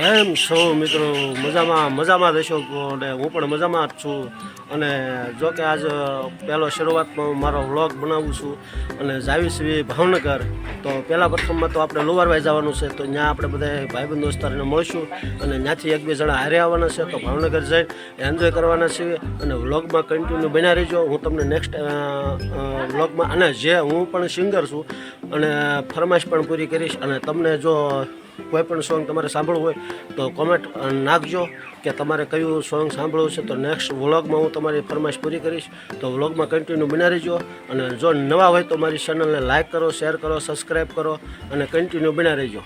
એમ છો મિત્રો, મજામાં મજામાં રહેશો અને હું પણ મજામાં જ છું. અને જો કે આજ પહેલો શરૂઆતમાં મારો વ્લોગ બનાવું છું અને જાવી છીએ ભાવનગર. તો પહેલાં પ્રથમમાં તો આપણે લુવારવાઈ જવાનું છે, તો ત્યાં આપણે બધા ભાઈબંધ દોસ્તારને મળશું અને ત્યાંથી એક બે જણા હારે આવવાના છે, તો ભાવનગર જઈ એન્જોય કરવાના છીએ અને વ્લોગમાં કન્ટિન્યુ બન્યા રહેજો. હું તમને નેક્સ્ટ વ્લોગમાં, અને જે હું પણ સિંગર છું અને ફરમાઈશ પણ પૂરી કરીશ અને તમને જો કોઈ પણ સોંગ તમારે સાંભળવું હોય તો કોમેન્ટ નાખજો કે તમારે કયું સોંગ સાંભળવું છે. તો નેક્સ્ટ વ્લોગમાં હું તમારી ફરમાઈશ પૂરી કરીશ. તો વ્લોગમાં કન્ટિન્યુ બના રહેજો. અને જો નવા હોય તો મારી ચેનલને લાઇક કરો શેર કરો સબસ્ક્રાઈબ કરો અને કન્ટિન્યુ બના રહેજો.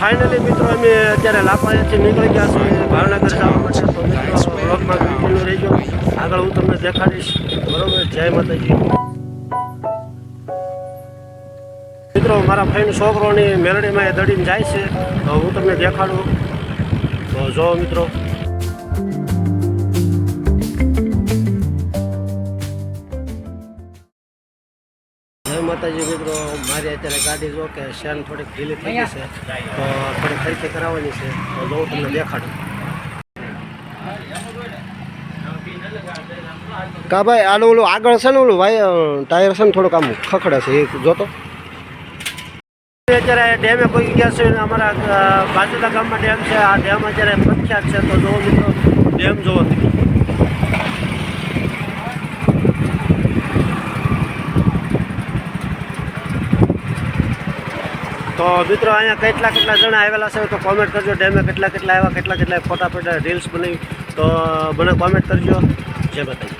ફાઇનલી મિત્રો અમે અત્યારે લાપાયાથી નીકળી ગયા છીએ ભાવનગર જવા માટે. તો મિત્રો વ્લોગમાં કન્ટિન્યુ રહેજો. આગળ હું તમને દેખાડીશ. બરાબર? જય માતાજી. મિત્રો, મારા ભાઈનો છોકરોની મેલડીમાં એ દડીને જાય છે. તો હું તમને દેખાડું. તો જો મિત્રો. જય માતાજી મિત્રો, મારી અત્યારે ગાડી જો કે શેન થોડીક ઢીલી થઈ ગઈ છે. તો થોડી ખરીદી કરાવવાની છે. તો જો તમને દેખાડું. કા ભાઈ, આલું ઓલું આગળ છે ને ઓલું, ભાઈ ટાયર છે ને થોડુંક આમ ખખડે છે, એ જોતો? અત્યારે ડેમે પહોંચી ગયા છે અમારા બાજુલા ગામમાં ડેમ છે. આ ડેમ અત્યારે પ્રખ્યાત છે. તો જોવો મિત્રો, ડેમ જોવો તો મિત્રો અહીંયા કેટલા કેટલા જણા આવેલા છે તો કોમેન્ટ કરજો. ડેમે કેટલા કેટલા આવ્યા, કેટલા કેટલા ફોટા ફોટા રીલ્સ બનાવી. તો મને કોમેન્ટ કરજો. જે માતાજી.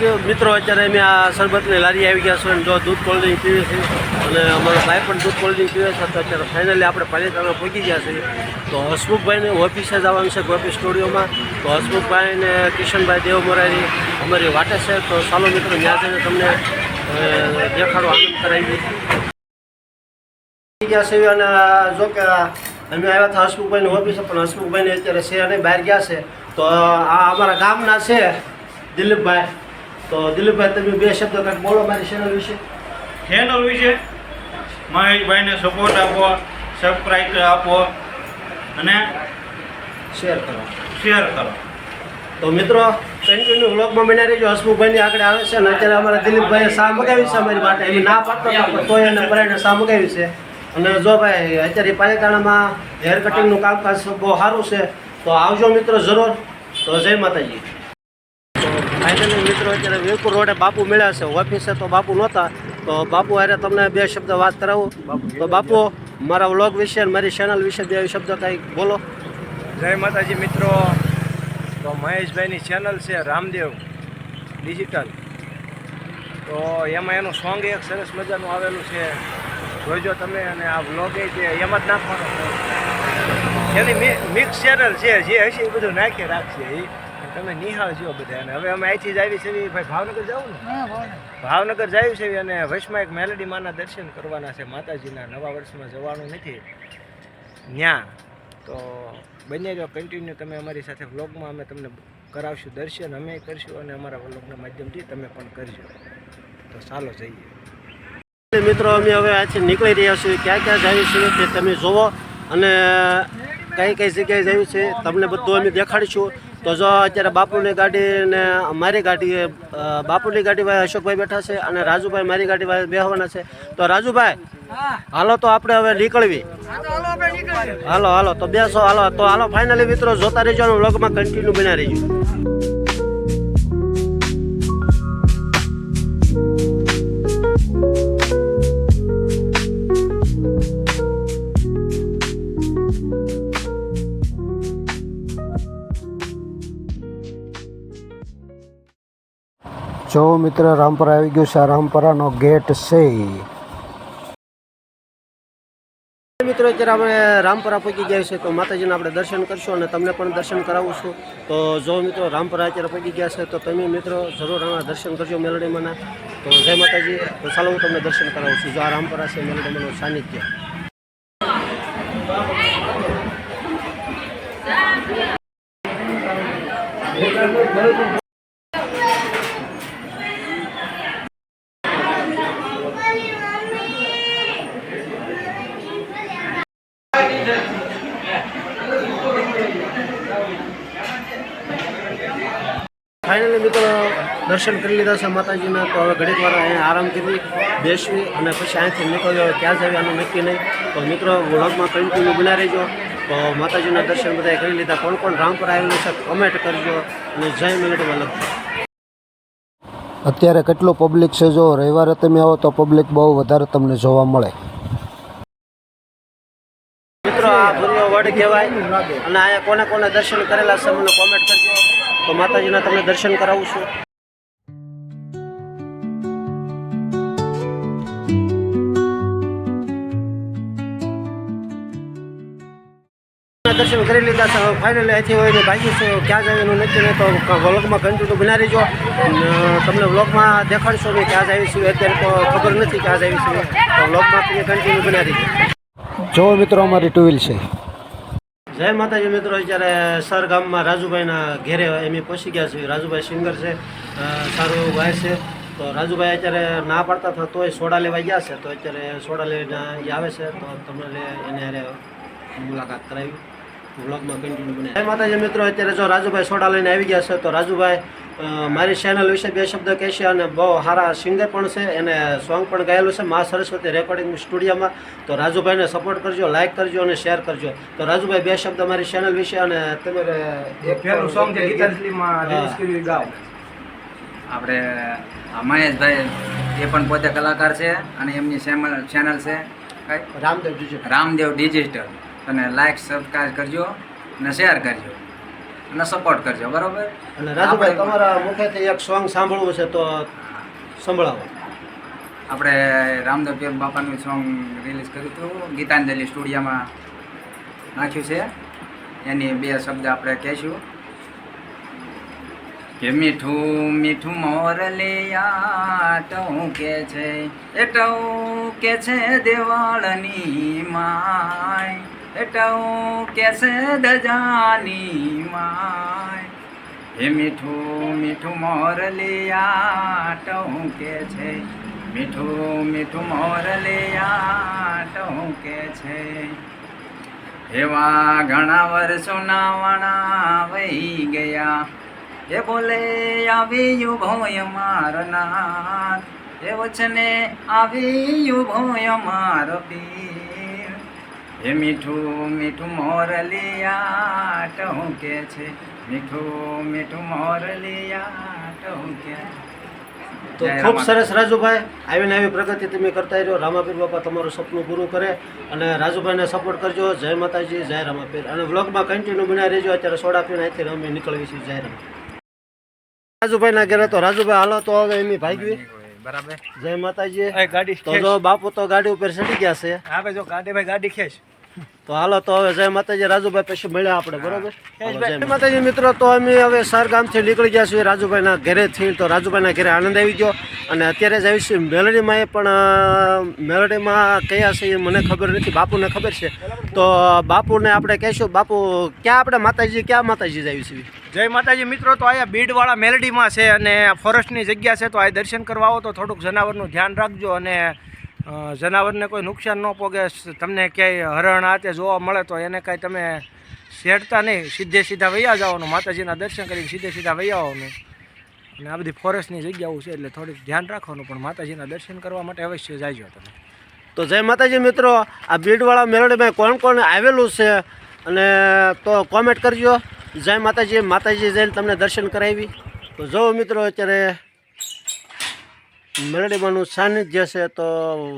મિત્રો, અત્યારે અમે આ શરબતની લારી આવી ગયા છે અને જો દૂધ કોલ્ડ્રિંક પીવે છે, અને અમારો ભાઈ પણ દૂધ કોલ્ડ્રિંક પીવે છે, તો અત્યારે ફાઇનલી આપણે પાલિતાણા પહોંચી ગયા છીએ. તો હસમુખભાઈને ઓફિસે જવાનું છે ગોપી સ્ટુડિયોમાં. તો હસમુખભાઈ અને કિશનભાઈ દેવ મોરારી, અમારી વાટે છે. તો ચાલો મિત્રો, ત્યાં જઈને તમને દેખાડો, આનંદ કરાવી ગયા છે અને જો કે અમે આવ્યા હતા હસમુખભાઈની ઓફિસે પણ હસમુખભાઈને અત્યારે છે અને બહાર ગયા છે. તો આ અમારા ગામના છે દિલીપભાઈ. તો દિલીપભાઈ તમે બે શબ્દ કંઈક બોલો મારી ચેનલ વિશે. ચેનલ વિશે મહેશભાઈને સપોર્ટ આપો સબસ્ક્રાઈબ આપો અને શેર કરો. શેર કરો. તો મિત્રો કન્ટિન્યુ વ્લોગમાં બન્યા રહેજો. હસમુખભાઈની આગળ આવે છે અને અત્યારે અમારા દિલીપભાઈએ શા મગાવી છે અમારી માટે. એમ ના પાડતો તોય એને પરાઈને શા મગાવી છે. અને જો ભાઈ અત્યારે પાલિતાણામાં હેર કટિંગનું કામકાજ બહુ સારું છે. તો આવજો મિત્રો જરૂર. તો જય માતાજી. ફાઇનલી મિત્રો અત્યારે વીરપુર રોડે બાપુ મળ્યા છે. ઓફિસે તો બાપુ નહોતા. તો બાપુ અરે તમને બે શબ્દ વાત કરાવું. તો બાપુ, મારા વ્લોગ વિશે મારી ચેનલ વિશે બે શબ્દ કંઈક બોલો. જય માતાજી મિત્રો. તો મહેશભાઈની ચેનલ છે રામદેવ ડિજિટલ તો એમાં એનું સોંગ એક સરસ મજાનું આવેલું છે. જોઈજો તમે અને આ વ્લોગ જે એમ જ નાખવાનો એની મિક્સ ચેનલ છે, જે હશે એ બધું નાખી રાખશે એ તમે નિહાળજો બધા અને હવે અમે અહીંથી જ આવી છે ભાઈ ભાવનગર જવું ને. ભાવનગર. જાય છે અને વચમાં એક મેલેડી માના દર્શન કરવાના છે માતાજીના. નવા વર્ષમાં જવાનું નથી. ન્યા. તો બને જો કન્ટિન્યુ તમે અમારી સાથે વ્લોગમાં અમે તમને કરાવશું દર્શન અમે કરશું અને અમારા વ્લોગના માધ્યમથી તમે પણ કરજો. તો ચાલો જઈએ. મિત્રો અમે હવે આજથી નીકળી રહ્યા છીએ. ક્યાં ક્યાં જઈએ છે તે તમે જુઓ અને કઈ કઈ જગ્યાએ જયું છે તમને બધું અમે દેખાડીશું. તો જો અત્યારે બાપુની ગાડી ને મારી ગાડી બાપુની ગાડી ભાઈ અશોકભાઈ બેઠા છે અને રાજુભાઈ મારી ગાડી ભાઈ બેહવાના છે. તો રાજુભાઈ હાલો તો આપણે હવે નીકળવી. હાલો હાલો તો બેસો હાલો તો હાલો ફાઇનલી મિત્રો જોતા રહેજો વ્લોગમાં કન્ટિન્યુ બન્યા રહીજો. જો મિત્ર રામપરા આવી ગયું છે, આ રામપરાનો ગેટ છે. મિત્રો, અત્યારે આપણે રામપરા પહોંચી ગયા છે, તો માતાજીના આપણે દર્શન કરશું અને તમને પણ દર્શન કરાવું છું. તો જો મિત્રો રામપરા અત્યારે પહોંચી ગયા છે, તો તમે મિત્રો જરૂર આના દર્શન કરજો મેલડીમાંના. તો જય માતાજી. તો ચાલો, હું તમને દર્શન કરાવું છું. જો આ રામપરા છે, મેલડીમાંનું સાનિધ્ય ફાઇનલી મિત્રો દર્શન કરી લીધા છે માતાજીના. તો હવે ઘડીક વાર અહીંયા આરામ કરી બેસવી અને પછી અહીંથી નીકળ્યો. ક્યાં જવી આનું નક્કી નહીં. તો મિત્રો વ્લોગમાં કન્ટિન્યુ બના રહેજો. તો માતાજીના દર્શન બધાએ કરી લીધા. કોણ કોણ રામપુર આવેલું છે કમેન્ટ કરજો. અને જય મેલેડીમાં લખજો અત્યારે કેટલું પબ્લિક છે? જો રવિવારે તમે આવો તો પબ્લિક બહુ વધારે તમને જોવા મળે. મિત્રો આ ભૂરિયો વડ કહેવાય. અને અહીંયા કોને કોને દર્શન કરેલા છે મને કોમેન્ટ કરજો. તો માતાજીના તમને દર્શન કરાવું છું. દર્શન કરી લીધા છે. ફાઇનલ અહીંથી હોય ને ભાગી છે. ક્યાં જાય એનું નથી નહીં તો વ્લોગમાં કન્ટિન્યુ બના રહીજો. તમને વ્લોગમાં દેખાડશો ને ક્યાં છે અત્યારે તો ખબર નથી ક્યાં છે તો વ્લોગમાં તમે કન્ટિન્યુ બના રહીજો. જો મિત્રો અમારી ટુ છે. જય માતાજી મિત્રો. અત્યારે સર ગામમાં રાજુભાઈના ઘેરે એમ પહોંચી ગયા છે રાજુભાઈ સિંગર છે. સારું એવું ગાય છે. તો રાજુભાઈ અત્યારે ના પાડતા હતા તોય સોડા લેવા ગયા છે. તો અત્યારે સોડા લઈને આવે છે. તો તમને એને મુલાકાત કરાવી. વ્લોગમાં કન્ટિન્યુ બને. માતાજી મિત્રો અત્યારે જો રાજુભાઈ સોડા લઈને આવી ગયા છે તો રાજુભાઈ મારી ચેનલ વિશે બે શબ્દ કહેશે અને બહુ સારા સિંગર પણ છે એને સોંગ પણ ગાયેલું છે મા સરસ્વતી રેકોર્ડિંગ સ્ટુડિયોમાં તો રાજુભાઈને સપોર્ટ કરજો લાઇક કરજો અને શેર કરજો. તો રાજુભાઈ બે શબ્દ મારી ચેનલ વિશે અને તમારે એક પહેલું સોંગ છે ગીતાંજલિમાં હા. રિલીઝ કર્યું એ ગાઓ આપણે મહેશભાઈ એ પણ પોતે કલાકાર છે અને એમની ચેનલ છે. રામદેવ રામદેવ ડિજિટલ અને લાઈક સબસ્ક્રાઈબ કરજો અને શેર કરજો અને સપોર્ટ કરજો બરોબર? અને રાજુભાઈ તમારા મુખેથી એક સોંગ સાંભળવું છે તો સંભળાવો. આપણે રામદેવ પીર બાપાનું સોંગ રિલીઝ કર્યું હતું ગીતાંજલિ સ્ટુડિયોમાં નાખ્યું છે. એની બે શબ્દ આપણે કહેશું. કે મીઠું મીઠું મોરલિયા ટહુકે છે એ કે છે દેવાળની માય. એ કેસે દજાની માય? હે મીઠું મીઠું મોરલિયા ટહુકે છે? મીઠું મીઠું મોરલિયા ટહુકે છે? એવા ઘણા વર્ષોના વણા વહી ગયા. એ બોલે, આવ્યું ભોય મારો નાથ. એ વચને, આવ્યું ભોય મારો પીર. એ મીઠું મીઠું મોરલિયા ટહુકે છે? મીઠું મીઠું મોરલિયા ટહુકે તો ખૂબ સરસ રાજુભાઈ આવીને આવી પ્રગતિ તમે કરતા રહ્યો. રામાપીર બાપા તમારું સપનું પૂરું કરે અને રાજુભાઈને સપોર્ટ કરજો. જય માતાજી જય રામાપીર. અને વ્લોગમાં કન્ટિન્યુ બનાવી રહેજો. અત્યારે સોડા પીને અહીંથી રમી નીકળવી છીએ. જય રામ. રાજુભાઈના ઘેરે તો રાજુભાઈ હાલો તો હવે એમની ભાગવી. બરાબર. જય માતાજી. ગાડી તો જો બાપુ તો ગાડી ઉપર ચડી ગયા છે. આપણે જો ગાડી ભાઈ ગાડી ખેંચ. તો હાલો તો હવે જય માતાજી રાજુભાઈ પછી મળ્યા આપણે બરોબર? જય માતાજી મિત્રો તો અમે હવે સર ગામથી નીકળી ગયા છીએ રાજુભાઈના ઘરેથી તો રાજુભાઈના ઘરે આનંદ આવી ગયો. અને અત્યારે જ આવી છીએ મેલડીમાં પણ મેલડીમાં કયા છે એ મને ખબર નથી બાપુને ખબર છે. તો બાપુને આપણે કહીશું બાપુ ક્યાં આપણે માતાજી ક્યાં માતાજી આવી છીએ? જય માતાજી મિત્રો તો અહીંયા બીડવાળા મેલડીમાં છે અને ફોરેસ્ટની જગ્યા છે તો આ દર્શન કરવા આવો તો થોડુંક જનાવરનું ધ્યાન રાખજો અને જનાવરને કોઈ નુકસાન ન પોગે તમને ક્યાંય હરણ આ તે જોવા મળે તો એને કાંઈ તમે શેડતા નહીં. સીધે સીધા વૈયા જવાનું, માતાજીના દર્શન કરીને સીધે સીધા વૈયા આવવાનું. અને આ બધી ફોરેસ્ટની જગ્યાઓ છે, એટલે થોડીક ધ્યાન રાખવાનું, પણ માતાજીના દર્શન કરવા માટે અવશ્ય જાયજો તમે. તો જય માતાજી મિત્રો, આ બીડવાળા મેલડીમાં કોણ કોણ આવેલું છે? અને તો કોમેન્ટ કરજો. જય માતાજી માતાજી જઈને તમને દર્શન કરાવી. તો જો મિત્રો, અત્યારે મેલડીમાંનું સાનિધ્ય છે તો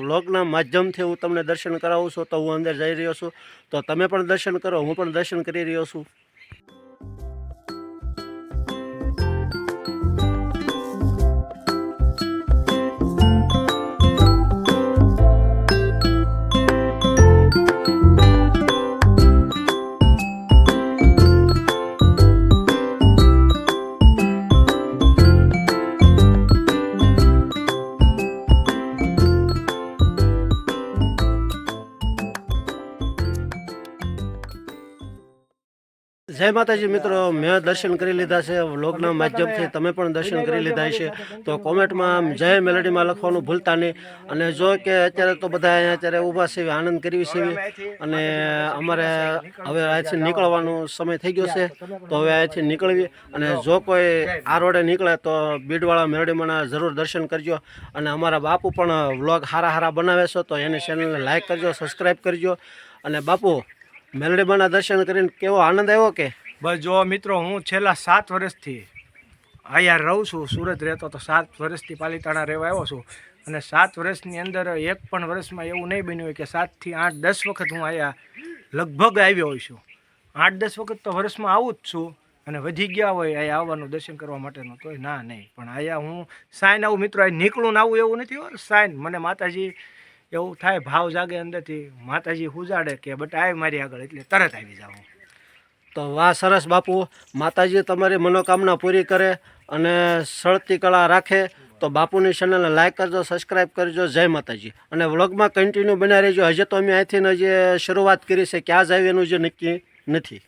વ્લોગના માધ્યમથી હું તમને દર્શન કરાવું છું, તો હું અંદર જઈ રહ્યો છું. તો તમે પણ દર્શન કરો, હું પણ દર્શન કરી રહ્યો છું. જય માતાજી મિત્રો, મેં દર્શન કરી લીધા છે. વ્લોગના માધ્યમથી તમે પણ દર્શન કરી લીધા છે. તો કોમેન્ટમાં જય મેલેડીમાં લખવાનું ભૂલતા નહીં. અને જો કે અત્યારે તો બધા અહીંયા અત્યારે ઊભા છે, આનંદ કરવી છે. અને અમારે હવે અહીંથી નીકળવાનો સમય થઈ ગયો છે. તો હવે અહીંથી નીકળવી અને જો કોઈ આ રોડે નીકળે તો બીડવાળા મેલેડીમાંના જરૂર દર્શન કરજો. અને અમારા બાપુ પણ વ્લોગ હારા હારા બનાવે છે, તો એની ચેનલને લાઈક કરજો સબસ્ક્રાઈબ કરજો. અને બાપુ મેલડીમાના દર્શન કરીને કેવો આનંદ આવ્યો કે? બસ જો મિત્રો, હું છેલ્લા સાત વર્ષથી અહીંયા રહું છું, સુરત રહેતો તો સાત વર્ષથી પાલીતાણા રહેવા આવ્યો છું. અને સાત વર્ષની અંદર એક પણ વર્ષમાં એવું નહીં બન્યું હોય કે સાતથી આઠ, દસ વખત હું અહીંયા લગભગ આવ્યો હોઉં છું. આઠ, દસ વખત તો વર્ષમાં આવું જ છું અને વધી ગયા હોય અહીંયા આવવાનું દર્શન કરવા માટેનું તો ના નહીં. પણ અહીંયા હું સાઈન આવું, મિત્રો, અહીં નીકળું ને આવું એવું નથી સાઈન, મને માતાજી એવું થાય ભાવ જાગે અંદરથી. માતાજી હુજાડે કે બટ આય મારી આગળ. એટલે તરત આવી જાઉં તો વાહ સરસ બાપુ. માતાજી તમારી મનોકામના પૂરી કરે અને સળતી કળા રાખે. તો બાપુની ચેનલને લાઈક કરજો સબસ્ક્રાઈબ કરજો. જય માતાજી. અને વ્લોગમાં કન્ટિન્યુ બન્યા રહેજો. હજી તો અમે અહીંથી જે શરૂઆત કરી છે ક્યાં જાય એનું જે નક્કી નથી.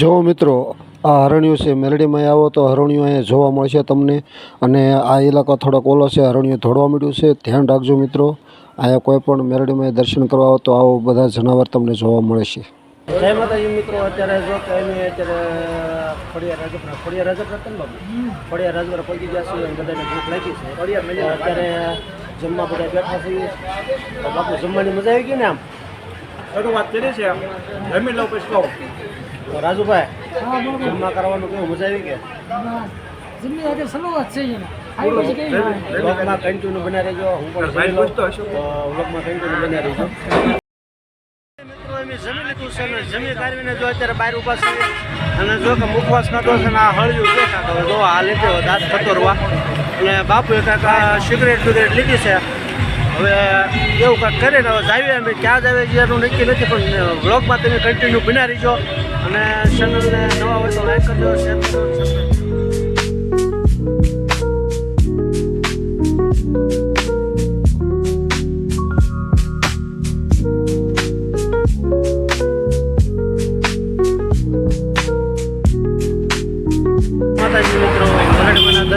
જો મિત્રો આ હરણ્યું છે મેલડીમાં આવો તો હરણ્યું અહીંયા જોવા મળશે તમને. અને આ ઇલાકો થોડોક ઓલો છે હરણિયું ધોડવા મળ્યું છે. ધ્યાન રાખજો મિત્રો, અહીંયા કોઈ પણ મેલડીમાં દર્શન કરવા આવો તો આવો બધા જનાવર તમને જોવા મળે છે જય માતાજી મિત્રો, અત્યારે જો કે અમે અત્યારે ખોડિયા રાજપરા ખોડિયા રાજપરા કેમ બાબુ? ખોડિયા રાજપરા પહોંચી ગયા છીએ અને બધાને ભૂખ લાગી છે. અત્યારે જમવા બધા બેઠા છીએ. બાપુ જમવાની મજા આવી ગઈ ને આમ? શરૂઆત કરી છે જમી લઉં પછી કહું. તો રાજુભાઈ જમવા કરવાનું કેવું મજા આવી કે? જિંદગી આજે શરૂઆત છે એની. આવી પછી કેવી હોય? વ્લોગમાં કન્ટિન્યુ બના રહેજો. હું પણ જમી વ્લોગમાં કન્ટિન્યુ બના રહેજો. મિત્રો અમે જમી લીધું છે જમી કાઢવીને જો અત્યારે બહાર ઊભા છીએ અને જો કે મુખવાસ છે ને આ હળિયું હવે જો આ લીધો દાંત ખતોરવા. અને બાપુ કાંઈક સિગરેટ બિગરેટ લીધી છે. હવે એવું કાંઈક કરીને હવે જાવીએ અમે. ક્યાં જાવે છીએ એનું નક્કી નથી, પણ વ્લોગમાં તમે કન્ટિન્યુ બના રહીજો. અને ચેનલને નવા હોય તો લાઈક કરજો શેર કરજો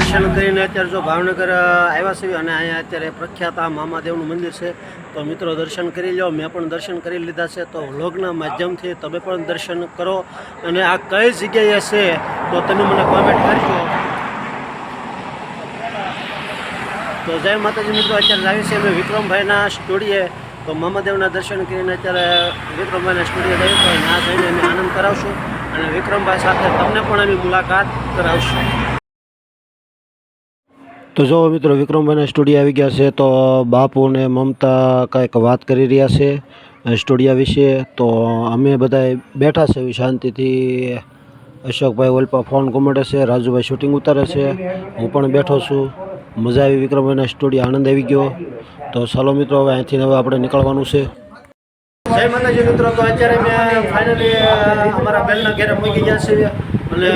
દર્શન કરીને અત્યારે જો ભાવનગર આવ્યા છીએ અને અહીંયા અત્યારે પ્રખ્યાત આ મામાદેવનું મંદિર છે. તો મિત્રો દર્શન કરી લો મેં પણ દર્શન કરી લીધા છે. તો વ્લોગના માધ્યમથી તમે પણ દર્શન કરો. અને આ કઈ જગ્યાએ છે, તો તમે મને કોમેન્ટ કરજો. તો જય માતાજી મિત્રો, અત્યારે આવી છે અમે વિક્રમભાઈના સ્ટુડિયે. તો મામાદેવના દર્શન કરીને અત્યારે વિક્રમભાઈના સ્ટુડિયો જઈએ તો ત્યાં જઈને અમે આનંદ કરાવશું. અને વિક્રમભાઈ સાથે તમને પણ અમે મુલાકાત કરાવશું. તો જો મિત્રો વિક્રમભાઈના સ્ટુડિયો આવી ગયા છે, તો બાપુ ને મમતા કાંઈક વાત કરી રહ્યા છે સ્ટુડિયા વિશે. તો અમે બધાએ બેઠા છે એવી શાંતિથી. અશોકભાઈ ઓલપા ફોન ઘુમાડે છે, રાજુભાઈ શૂટિંગ ઉતારે છે. હું પણ બેઠો છું. મજા આવી વિક્રમભાઈના સ્ટુડિયો, આનંદ આવી ગયો. તો ચાલો મિત્રો, હવે અહીંથી હવે આપણે નીકળવાનું છે. જય મિત્રો, તો અત્યારે મેં ફાઇનલી અમારા બેનના ઘેરે મૂકી ગયા છીએ. અને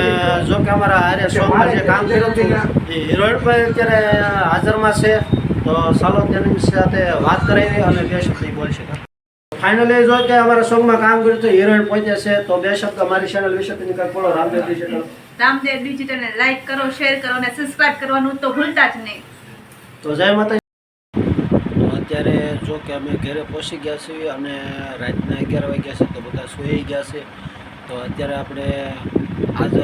જો કે અમારા હારે સોમવાર જે કામ કર્યું હતું એ હિરોઈન પણ અત્યારે હાજરમાં છે તો ચાલો તેની સાથે વાત કરાવી અને બે શબ્દ બોલી શકાય ફાઇનલી જો કે અમારા સોંગમાં કામ કર્યું હતું હિરોઈન પહોંચે છે તો બે શબ્દ મારી ચેનલ વિશે તેની કંઈક બોલો રામદેવ ડિજિટલ રામદેવ ડિજિટલને લાઈક કરો શેર કરો અને સબસ્ક્રાઇબ કરવાનું તો ભૂલતા જ નહીં. તો જય માતાજી. અત્યારે જો કે અમે ઘરે પહોંચી ગયા છીએ અને રાતના અગિયાર વાગ્યા છે તો બધા સૂઈ ગયા છે. તો અત્યારે આપણે આજ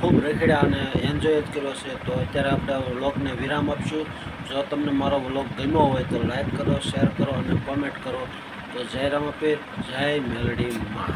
ખૂબ રખડ્યા અને એન્જોય જ કર્યો છે. તો અત્યારે આપણે વ્લોગને વિરામ આપશું. જો તમને મારો વ્લોગ ગમ્યો હોય તો લાઈક કરો શેર કરો અને કોમેન્ટ કરો. તો જય રામાપીર જય મેલડી માં.